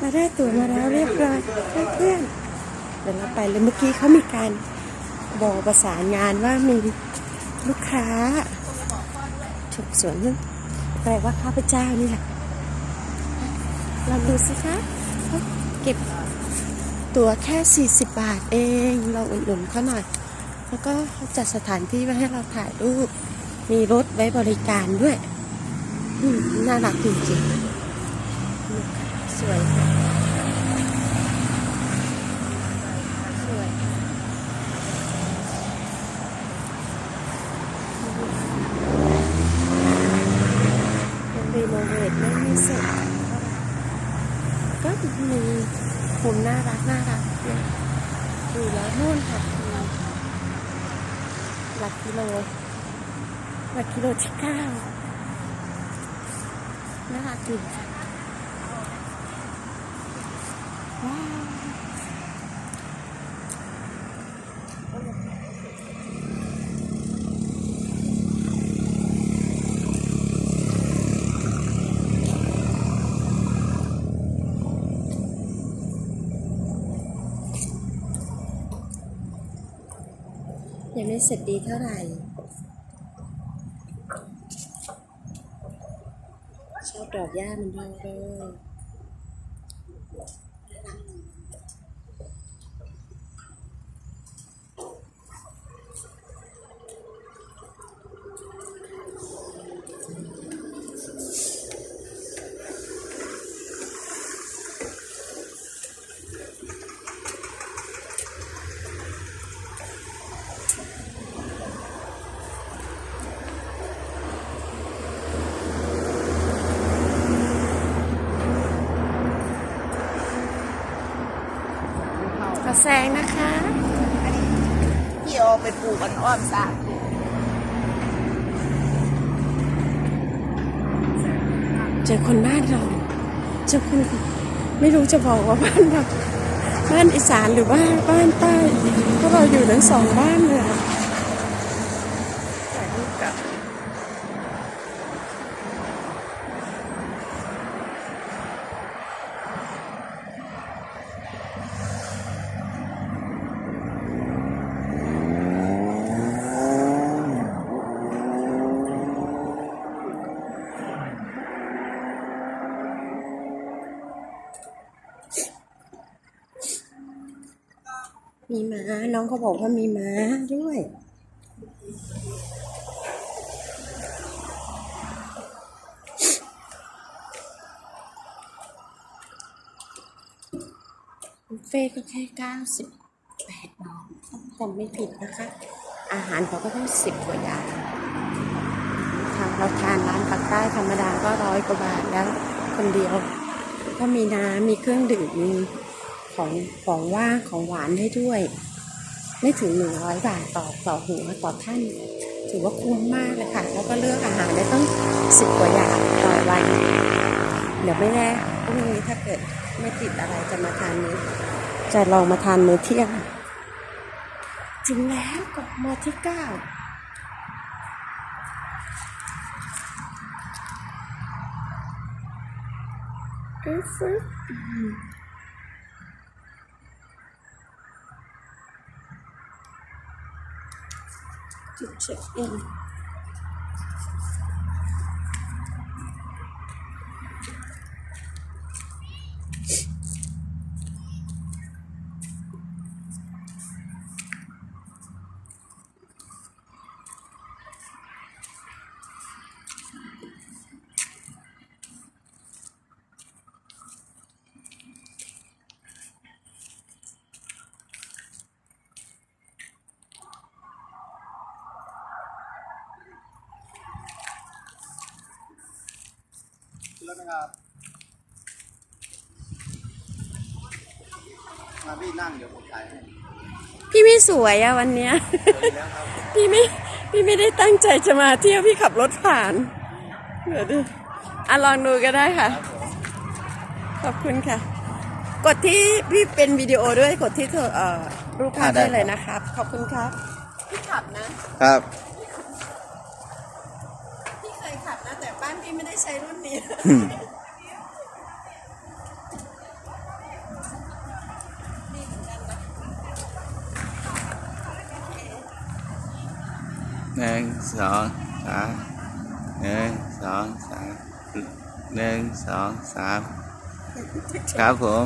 เราได้ตั๋วมาแล้วเรียบร้อยเพื่อนๆเดี๋ยวเราไปเลยเมื่อกี้เขามีการบอกประสานงานว่ามีลูกค้าฉุกสวนนึงแปลว่าข้าพเจ้านี่แหละลองดูสิคะเขาเก็บตั๋วแค่ 40 บาทเอง เราอุดหนุนเขาหน่อย แล้วก็จัดสถานที่ไว้ให้เราถ่ายรูป มีรถไว้บริการด้วย น่ารักจริงๆ สวยค่ะสวยยังรีโนเวทไม่ไม่เสร็จก็มีมุมน่ารักน่ารักดูแล้วนู่นค่ะคือหลักกิโลหลักกิโลที่เก้าน่ารักจริงค่ะ ว้าว ยังไม่เสร็จดีเท่าไหร่ ชอบดอกหญ้ามันด้วย เลยขอแซงนะคะพี่เอาไปปลูกกันอ้อมสระเจอคนบ้านเราเจอคนไม่รู้จะบอกว่าบ้านเราบ้านอีสานหรือว่าบ้านใต้เพราะเราอยู่ทั้งสองบ้านเลยอะถ่าย มีม้า น้องเขาบอกว่ามีม้าด้วยบุฟเฟ่ต์ก็แค่เก้าสิบแปดบาทจำไม่ผิดนะคะ อาหารเขาก็ต้องสิบกว่าอย่างทางเราทานร้านปากใต้ธรรมดาก็ร้อยกว่าบาทแล้วคนเดียวก็มีน้ำมีเครื่องดื่มมี ของของว่างของหวานให้ด้วย ไม่ถึงหนึ่งร้อยบาทต่อต่อหัวต่อท่าน ถือว่าคุ้มมากเลยค่ะ แล้วก็เลือกอาหารได้ต้องสิบกว่าอย่างต่อวันเดี๋ยวไม่แน่พรุ่งนี้ถ้าเกิดไม่ติดอะไรจะมาทานมื้อจะลองมาทานมื้อเที่ยงถึงแล้วกบมที่เก้าเอ๊ะฟึ๊ บอื มจุดเช็คอินขึ้นรถนะครับมาพี่นั่งเดี๋ยวผมถ่ายให้พี่ไม่สวยอะวันเนี้ย แล้วครับพี่ไม่พี่ไม่ได้ตั้งใจจะมาเที่ยวพี่ขับรถผ่านเดี๋ยวดิอะลองดูก็ได้ค่ะขอบคุณค่ะ กดที่พี่เป็นวิดีโอด้วยกดที่เธอเอ่อรูปภาพได้เลยนะครับ ขอบคุณครับพี่ขับนะครับ พี่เคยขับนะแต่บ้านพี่ไม่ได้ใช้รุ่น ปีหนึ่งสองสามหนึ่งสองสามหนึ่งสองสามครับผม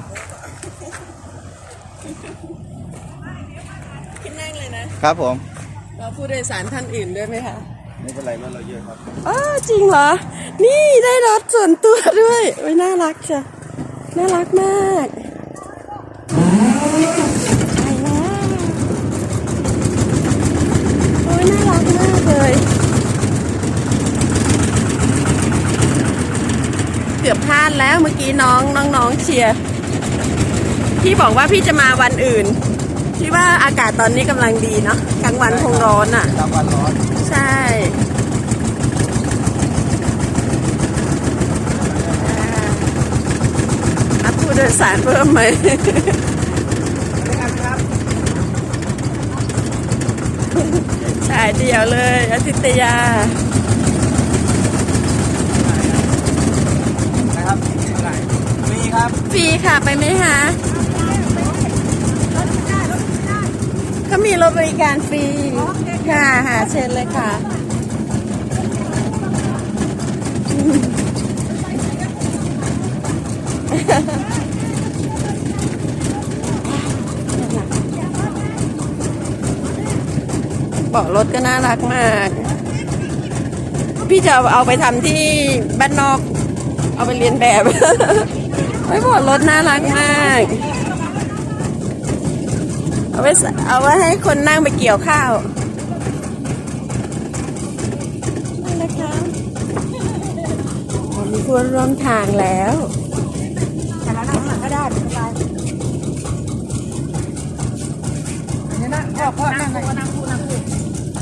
คิดนนั่งเลยนะ ครับผม เราผู้โดยสารท่านอื่นด้วยไหมคะ ไม่เป็นไรรถเราเยอะครับอ๋อจริงเหรอ นี่ได้รถส่วนตัวด้วยโอ้ยน่ารักจ้ะน่ารักมากไปแล้วโอ้ยน่ารักมากเลย เกือบพลาดแล้วเมื่อกี้น้องน้องๆเชียร์พี่บอกว่าพี่จะมาวันอื่นพี่ว่าอากาศตอนนี้กำลังดีเนาะกลางวันคงร้อนอะ กลางวันร้อน ใช่รับผู้โดยสารเพิ่มไหมสายเดียวเลยอาทิตยานะครับมีครับ ฟรีค่ะ ไปไหมคะ เขามีรถบริการฟรี ค่ะหาเชิญเลยค่ะ บอกรถก็น่ารักมาก พี่จะเอาไปทำที่บ้านนอก เอาไปเรียนแบบ ไม่บอกรถน่ารักมาก เอาไว้เอาไว้ให้คนนั่งไปเกี่ยวข้าวนี่นะคะมีคนร่วมทางแล้วแต่ละนั่งหลังก็ได้ไม่เป็นไรอันนี้นะพ่อพ่อนั่งเลยนั่งคู่นั่งคู่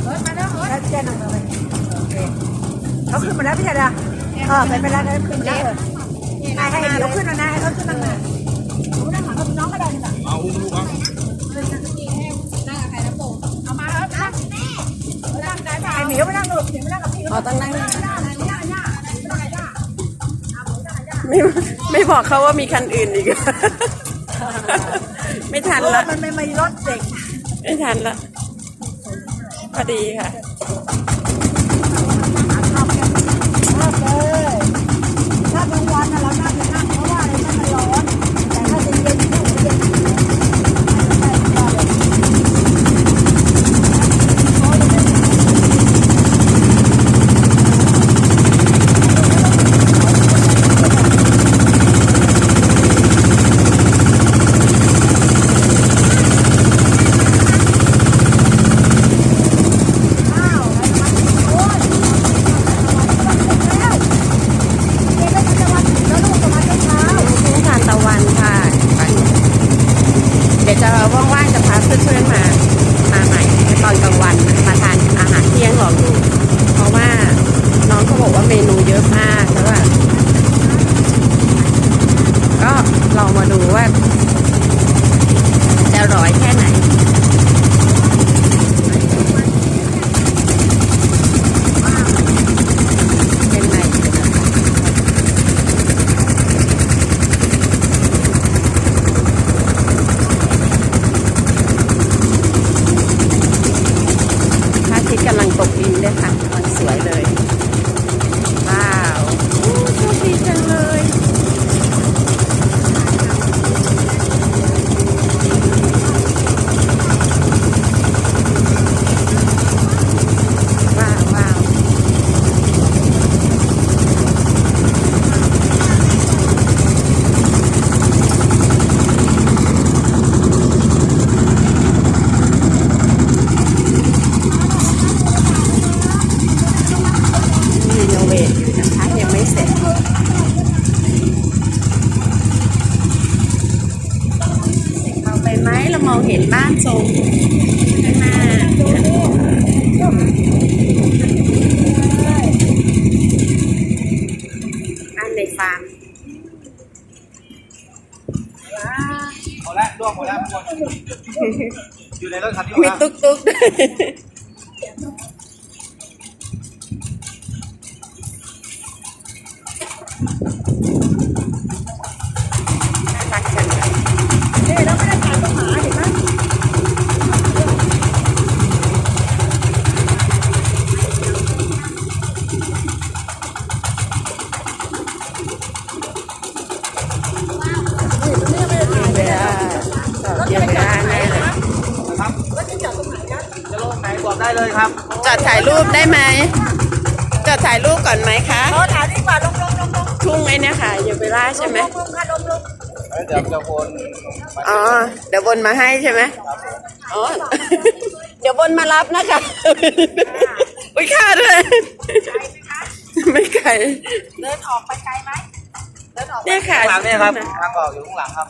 เฮ้ยมาแล้วเฮ้ยแกนั่งเลยโอเคเขาขึ้นมาแล้วพี่ชายดาเออไปไปแล้วได้ขึ้นแล้วให้ให้เดี๋ยวขึ้นนะให้เขาขึ้นนั่งเลยหนูนั่งหลังกับน้องก็ได้นี่แหละเอาอุ้มลูกเอา เอามาแล้วนั่งนั่งได้ป่ะไอหมีไม่นั่งหรอกหมีไม่นั่งกับพี่อ๋อต้องนั่งย่าย่าย่าย่าไม่ไม่ไม่บอกเขาว่ามีคันอื่นอีก ไม่ทันละมันไม่มีรถเด็ก ไม่ทันละพอดีค่ะ องเห็นบ้านทรงข้างหน้าบ้านในฟาร์มหมดแล้วร่วงหมดแล้วหมดอยู่ในรถคันที่มีว่าตุ๊กตุ๊ก ได้เลยครับจอดถ่ายรูปได้ไหมจอดถ่ายรูปก่อนไหมคะรอถ่ายดีกว่าลงลงลงลงทุ่งไอ้เนี่ยค่ะอย่าวราใช่ไหมลงค่ะลงลงเดี๋ยวจะวนอ๋อเดี๋ยววนมาให้ใช่ไหมอ๋อเดี๋ยววนมารับนะคะอุ้ยค่าด้วยไม่ไกลเดินออกไปไกลไหมเดินออกเนี่ยค่ะหลังเนี่ยครับทางออกอยู่ข้างหลังครับ